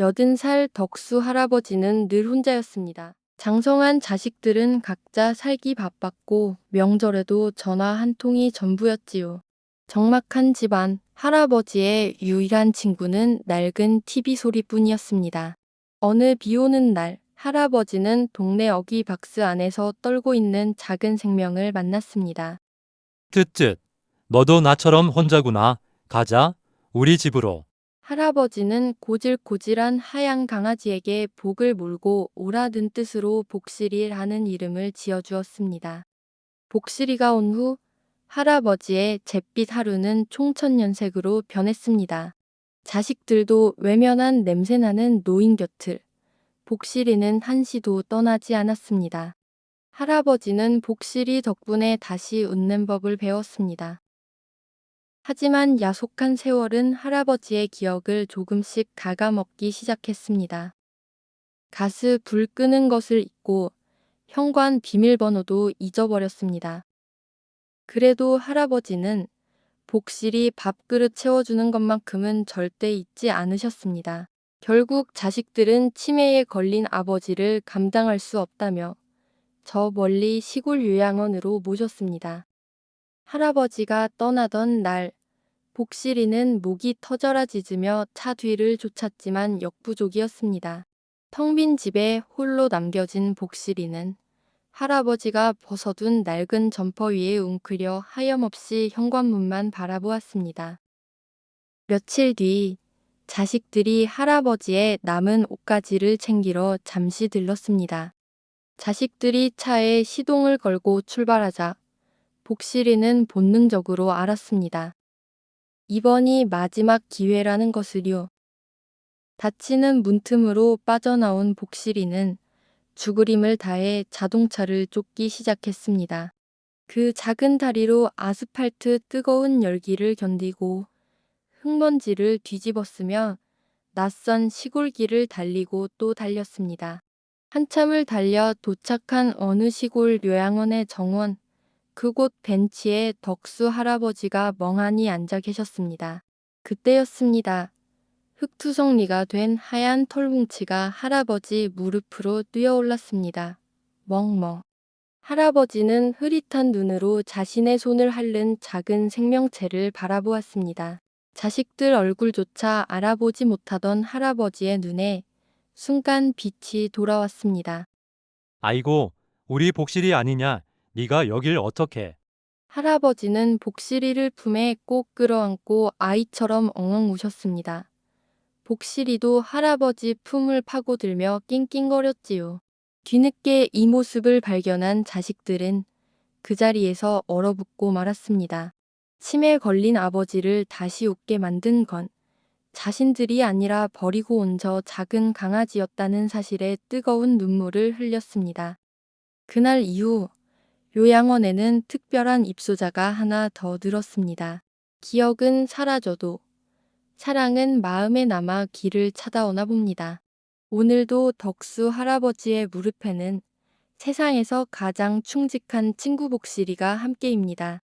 여든 살 덕수 할아버지는 늘 혼자였습니다. 장성한 자식들은 각자 살기 바빴고 명절에도 전화 한 통이 전부였지요. 적막한 집안, 할아버지의 유일한 친구는 낡은 TV 소리뿐이었습니다. 어느 비 오는 날, 할아버지는 동네 어귀박스 안에서 떨고 있는 작은 생명을 만났습니다. 뜨뜻. 너도 나처럼 혼자구나. 가자. 우리 집으로. 할아버지는 고질고질한 하얀 강아지에게 복을 물고 오라는 뜻으로 복실이라는 이름을 지어주었습니다. 복실이가 온 후 할아버지의 잿빛 하루는 총천연색으로 변했습니다. 자식들도 외면한 냄새나는 노인 곁을 복실이는 한시도 떠나지 않았습니다. 할아버지는 복실이 덕분에 다시 웃는 법을 배웠습니다. 하지만 야속한 세월은 할아버지의 기억을 조금씩 갉아먹기 시작했습니다. 가스 불 끄는 것을 잊고 현관 비밀번호도 잊어버렸습니다. 그래도 할아버지는 복실이 밥그릇 채워주는 것만큼은 절대 잊지 않으셨습니다. 결국 자식들은 치매에 걸린 아버지를 감당할 수 없다며 저 멀리 시골 요양원으로 모셨습니다. 할아버지가 떠나던 날, 복실이는 목이 터져라 짖으며 차 뒤를 쫓았지만 역부족이었습니다. 텅 빈 집에 홀로 남겨진 복실이는 할아버지가 벗어둔 낡은 점퍼 위에 웅크려 하염없이 현관문만 바라보았습니다. 며칠 뒤 자식들이 할아버지의 남은 옷가지를 챙기러 잠시 들렀습니다. 자식들이 차에 시동을 걸고 출발하자 복실이는 본능적으로 알았습니다. 이번이 마지막 기회라는 것을요. 닫히는 문틈으로 빠져나온 복실이는 죽으림을 다해 자동차를 쫓기 시작했습니다. 그 작은 다리로 아스팔트 뜨거운 열기를 견디고 흙먼지를 뒤집었으며 낯선 시골길을 달리고 또 달렸습니다. 한참을 달려 도착한 어느 시골 요양원의 정원, 그곳 벤치에 덕수 할아버지가 멍하니 앉아 계셨습니다. 그때였습니다. 흙투성리가 된 하얀 털뭉치가 할아버지 무릎으로 뛰어올랐습니다. 멍멍. 할아버지는 흐릿한 눈으로 자신의 손을 핥는 작은 생명체를 바라보았습니다. 자식들 얼굴조차 알아보지 못하던 할아버지의 눈에 순간 빛이 돌아왔습니다. 아이고, 우리 복실이 아니냐. 네가 여길 어떻게? 할아버지는 복실이를 품에 꼭 끌어안고 아이처럼 엉엉 우셨습니다. 복실이도 할아버지 품을 파고들며 낑낑거렸지요. 뒤늦게 이 모습을 발견한 자식들은 그 자리에서 얼어붙고 말았습니다. 치매 걸린 아버지를 다시 웃게 만든 건 자신들이 아니라 버리고 온 저 작은 강아지였다는 사실에 뜨거운 눈물을 흘렸습니다. 그날 이후 요양원에는 특별한 입소자가 하나 더 늘었습니다. 기억은 사라져도 사랑은 마음에 남아 길을 찾아오나 봅니다. 오늘도 덕수 할아버지의 무릎에는 세상에서 가장 충직한 친구 복실이가 함께입니다.